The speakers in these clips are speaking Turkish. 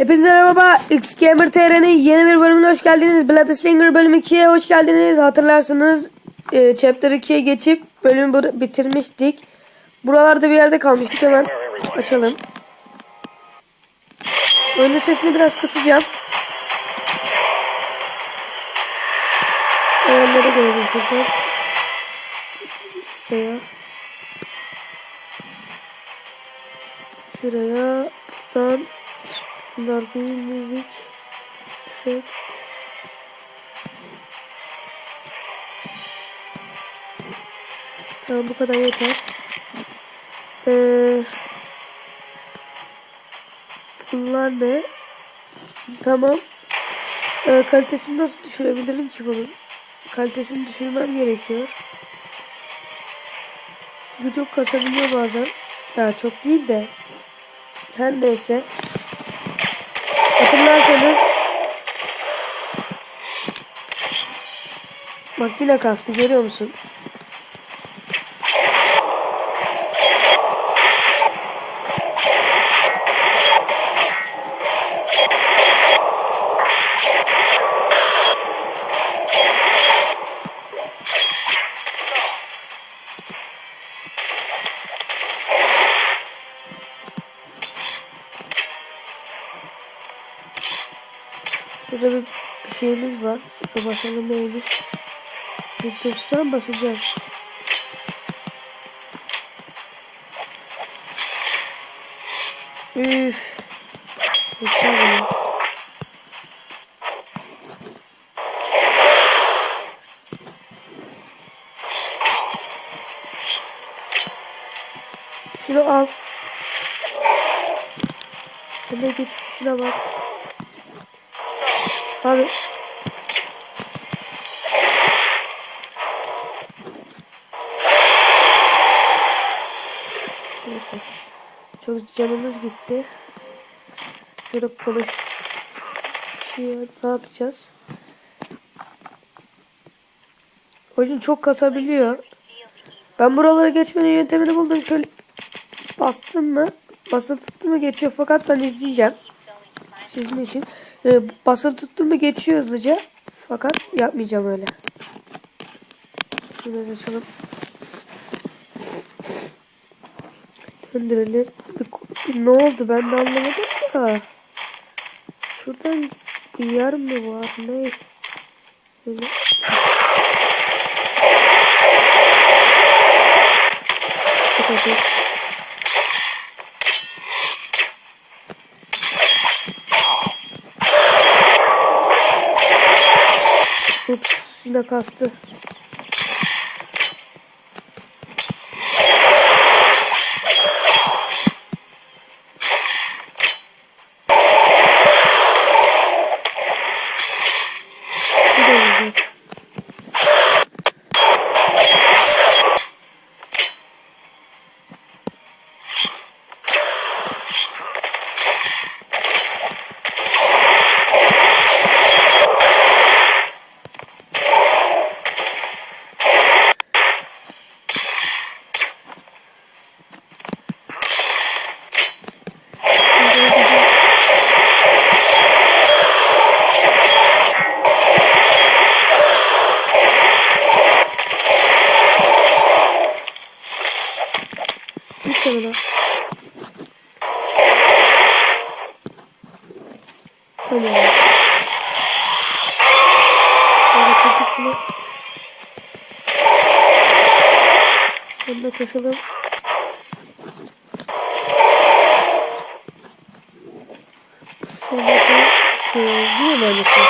Hepinize merhaba. X Gamer TR'nin yeni bir bölümüne hoş geldiniz. Blood Slinger bölüm 2'ye hoş geldiniz. Hatırlarsınız e, Chapter 2'ye geçip bölümü bitirmiştik. Buralarda bir yerde kalmıştık. Hemen açalım. Oyunun sesini biraz kısacağım. Ayarları görelim şuradan. Şuraya. Şuraya. Buradan. Bunlar değil müzik. Evet. Tamam bu kadar yeter. Ee, bunlar ne? Tamam. Ee, kalitesini nasıl düşürebilirim ki bunun? Kalitesini düşürmem gerekiyor. Çok kasabiliyor bazen. Daha çok değil de. Her neyse. Hatırlarsanız Bak yine kastı görüyor musun? Burada bir, bir şeyimiz var. Şurada basalım ne olur. Bir tutsam basacağım. Üf. Yeter ya. Şunu al. De git şuna bak. Abi. Neyse. Çok canımız gitti. Şöyle konuş. Ya, ne yapacağız? Oyun çok kasabiliyor. Ben buralara geçmenin yöntemini buldum. Şöyle bastım mı? Basılı tuttum mu geçiyor. Fakat ben izleyeceğim. Sizin için. Ee, basılı tuttum mu geçiyor hızlıca. Fakat yapmayacağım öyle. Şunu açalım. Döndürelim. Ne oldu ben de anlamadım da. Şuradan bir yer mi var? Ne? Böyle. Hadi. Ups yine kastı. Tamam. Böyle çocukla. Yanına koşalım. Sonra da e, yine mi aynısı?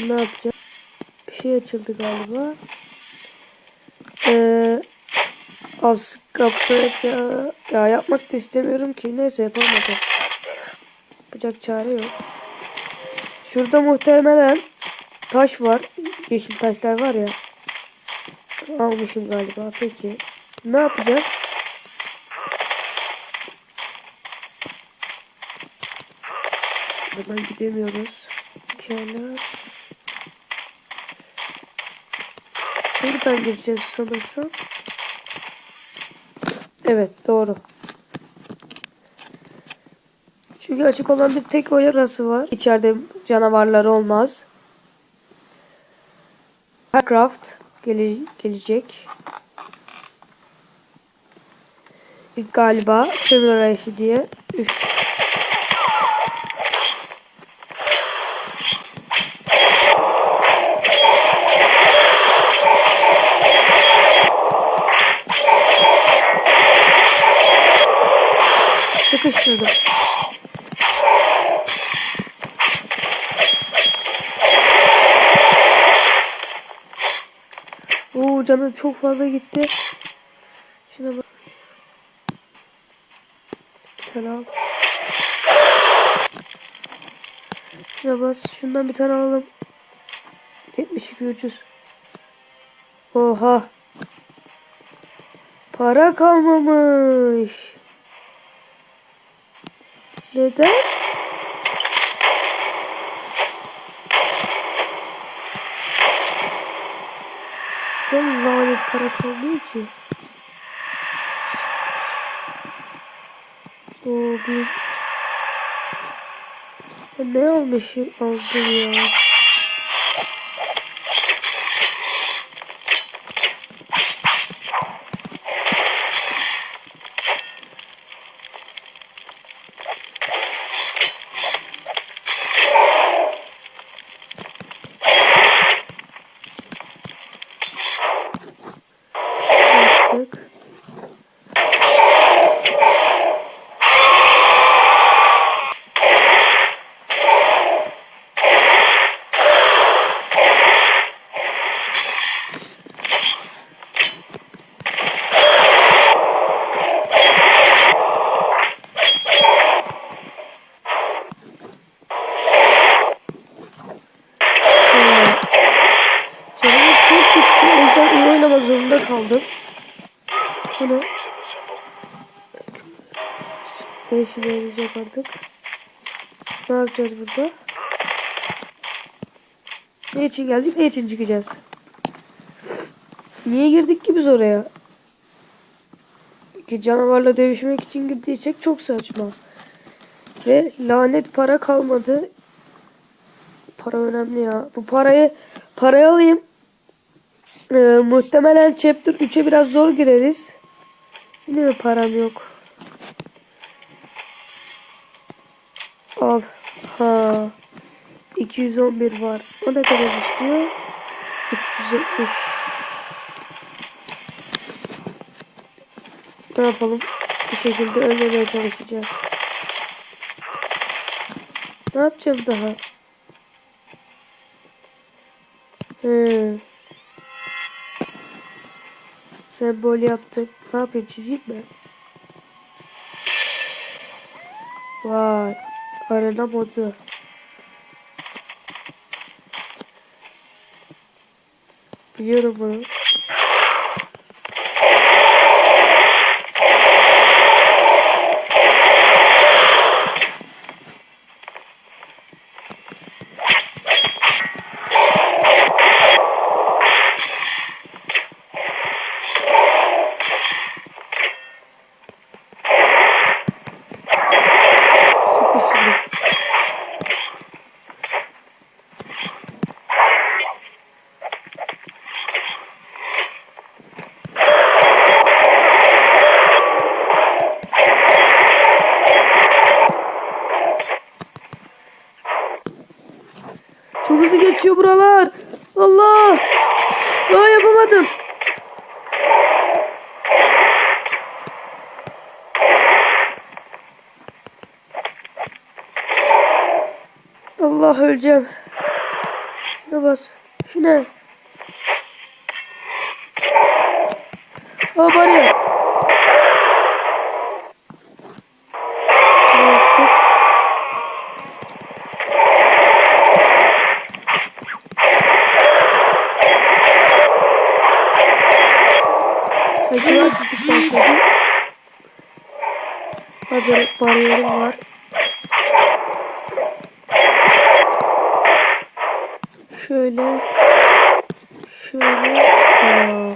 Ne yapacağız? Bir şey açıldı galiba. Eee az kapı ya, ya yapmak da istemiyorum ki neyse yapalım bakalım. Yapacak çare yok. Şurada muhtemelen taş var. Yeşil taşlar var ya. Almışım galiba. Peki. Ne yapacağız? Buradan gidemiyoruz. Pekala. Buradan gireceğiz sanırsam. Evet doğru. Çünkü açık olan bir tek o yarası var. İçeride canavarlar olmaz. Minecraft gele gelecek. Galiba arayışı diye. Üf. Sıkıştırdım. Oo canım çok fazla gitti. Şuna bak. Tane al. Şuna bas. Şundan bir tane alalım. 72 ucuz. Oha. Para kalmamış. Neden? Ben lanet para kalmıyor ki. O bir... Ne almışım aldım ya. Yaptık. Evet. Canımız çok gitti. O yüzden iyi oynamak zorunda kaldım. Bunu ne işime yarayacak artık? Ne yapacağız burada? Ne için geldik? Ne için çıkacağız? Niye girdik ki biz oraya? Ki canavarla dövüşmek için girdiysek çok saçma. Ve lanet para kalmadı. Para önemli ya. Bu parayı parayı alayım. Ee, muhtemelen chapter 3'e biraz zor gireriz. Yine mi param yok? Al. Ha. 211 var. O ne kadar istiyor? 370. Ne yapalım? Bir şekilde ölmemeye çalışacağız. Ne yapacağım daha? He. Sembol yaptık. Ne yapayım çizeyim mi? Vay. Arena modu. Biliyorum bunu. Sıkıştırdım. Çok hızlı geçiyor buralar. Allah. Aa yapamadım. Allah öleceğim. Ne bas? Şu ne? Aa? Sadece attıktan sonra Haber bariyerim var. Şöyle. Şöyle. Aa.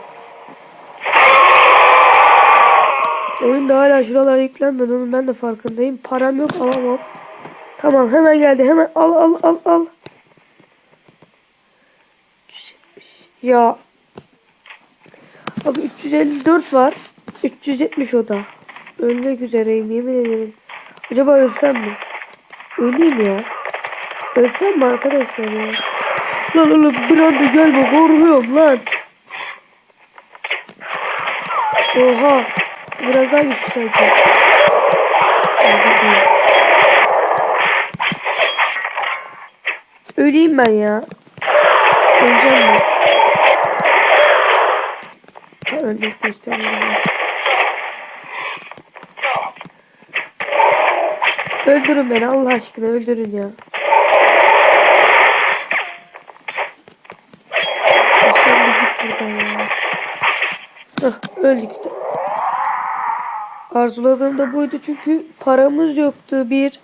Oyun da hala şuralara yüklenmedi. Onun ben de farkındayım. Param yok alamam. Tamam hemen geldi. Hemen al al al al. Ya. Abi 354 var. 370 o da. Ölmek üzereyim yemin ederim. Acaba ölsem mi? Öleyim ya. Ölsem mi arkadaşlar ya? Lan oğlum bir anda gelme korkuyorum lan. Oha. Biraz daha sanki. Öleyim ben ya. Öleceğim ben. Ha, Ölmek de istemiyorum. Öldürün beni Allah aşkına öldürün ya. Öldük. Arzuladığım da buydu çünkü paramız yoktu bir.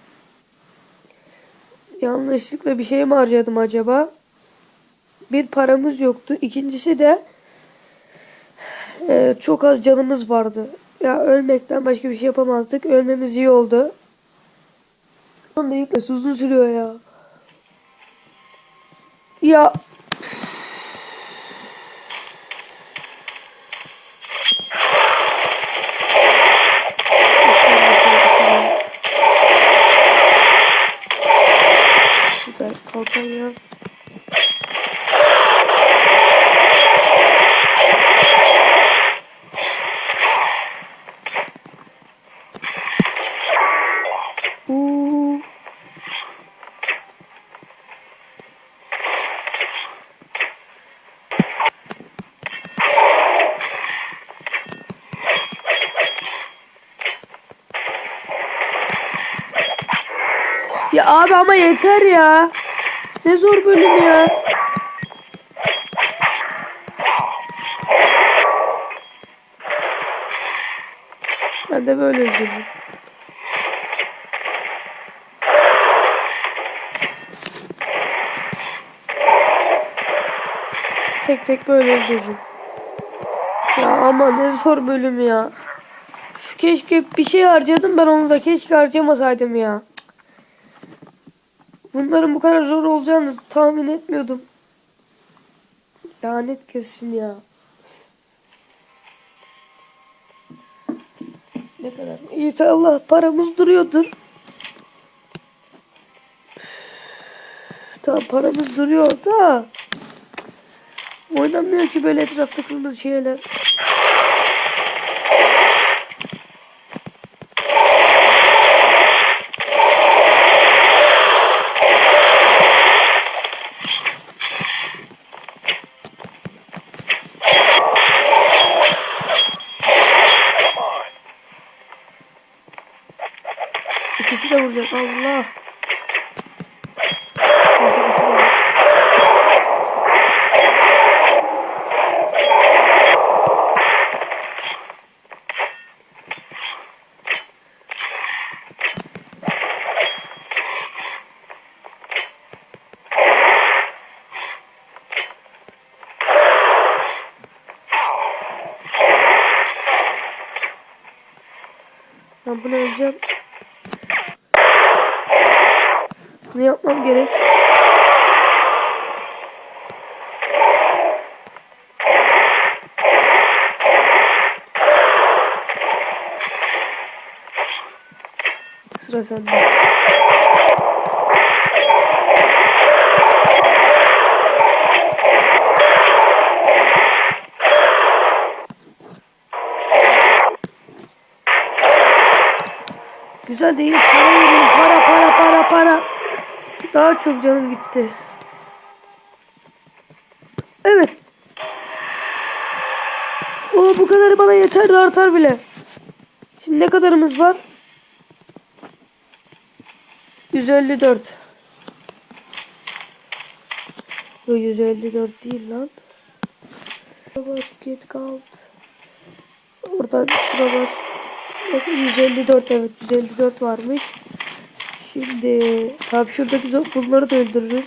Yanlışlıkla bir şey mi harcadım acaba? Bir paramız yoktu. İkincisi de e, çok az canımız vardı. Ya ölmekten başka bir şey yapamazdık. Ölmemiz iyi oldu. Onda yüklesi uzun sürüyor ya. Ya Süper kalkan ya. Uuu. Ya abi ama yeter ya. Ne zor bölüm ya. Ben de böyle öldürürüm. Tek tek böyle öldürürüm. Ya ama ne zor bölüm ya. Şu keşke bir şey harcadım ben onu da keşke harcamasaydım ya. Bunların bu kadar zor olacağını tahmin etmiyordum. Lanet girsin ya. Ne kadar? İnşallah paramız duruyordur. Tamam paramız duruyor da. Oynanmıyor ki böyle etrafta kırmızı şeyler. İkisi de vuracak Allah. Ben bunu öleceğim. Bunu yapmam gerek. Sıra sende. Güzel değil. Para vereyim. Para para para para. Daha çok canım gitti. Evet. O bu kadarı bana yeter artar bile. Şimdi ne kadarımız var? 154. Yo 154 değil lan. Basket kalt. Oradan şuna bas. Bakın 154 evet 154 varmış. Şimdi tam şuradaki zo- bunları da öldürürüz.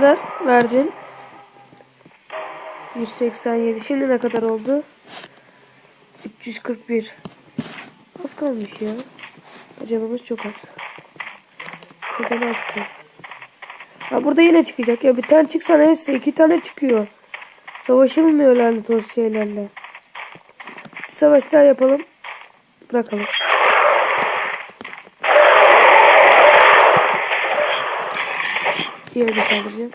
Kadar verdin? 187. Şimdi ne kadar oldu? 341. Az kalmış ya. Acabamız çok az. Neden az ki? Ha burada yine çıkacak ya. Bir tane çıksa neyse iki tane çıkıyor. Savaşılmıyor lanet olsun şeylerle. Bir savaş daha yapalım. Bırakalım. Diğer bir saldıracağım.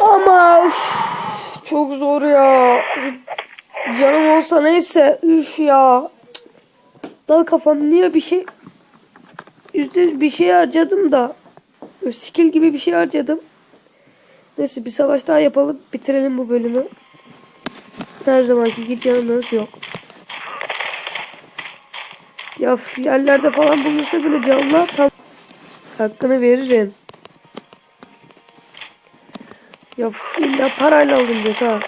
Ama üf, çok zor ya. Canım olsa neyse. Üf ya. Dal kafam niye bir şey yüzde yüz bir şey harcadım da skill gibi bir şey harcadım. Neyse bir savaş daha yapalım. Bitirelim bu bölümü. Her zamanki git yanımız yok. Ya yerlerde falan bulunsa bile canlar tam hakkını veririm. Ya illa parayla alınacak ha.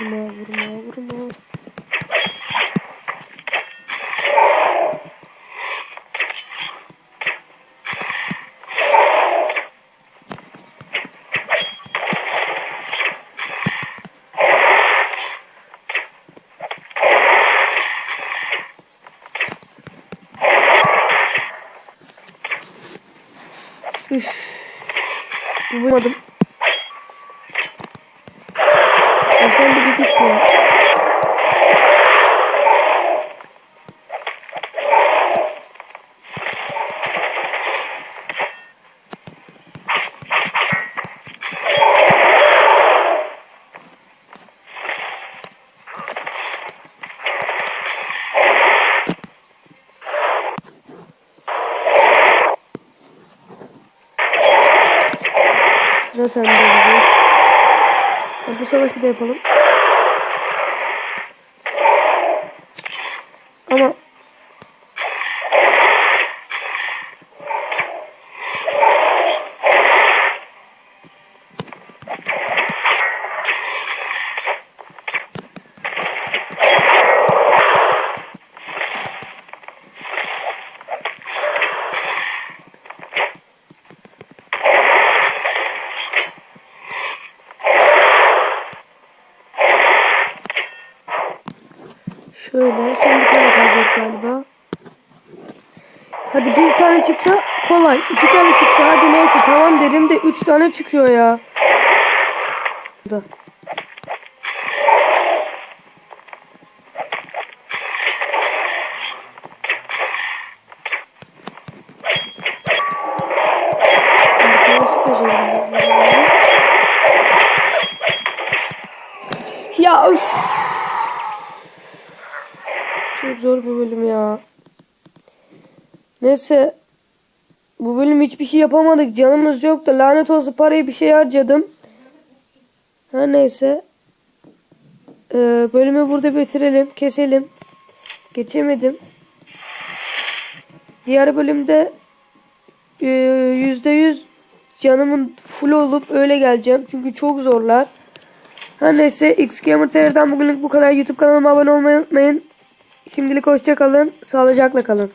Vurma vurma vurma. Üf. Vurmadım. Ya sen de bir git ya. Sıra sende. Bebeğim. Savaşı da yapalım. Ama şöyle son bir tane kalacak galiba. Hadi bir tane çıksa kolay. iki tane çıksa hadi neyse tamam derim de üç tane çıkıyor ya. Da. Ya üf. Çok zor bir bölüm ya. Neyse. Bu bölüm hiçbir şey yapamadık. Canımız yoktu. Lanet olsun parayı bir şey harcadım. Her neyse. Ee, bölümü burada bitirelim. Keselim. Geçemedim. Diğer bölümde e, yüzde yüz canımın full olup öyle geleceğim. Çünkü çok zorlar. Her neyse X Gamer bugünlük bu kadar. YouTube kanalıma abone olmayı unutmayın. Şimdilik hoşça kalın. Sağlıcakla kalın.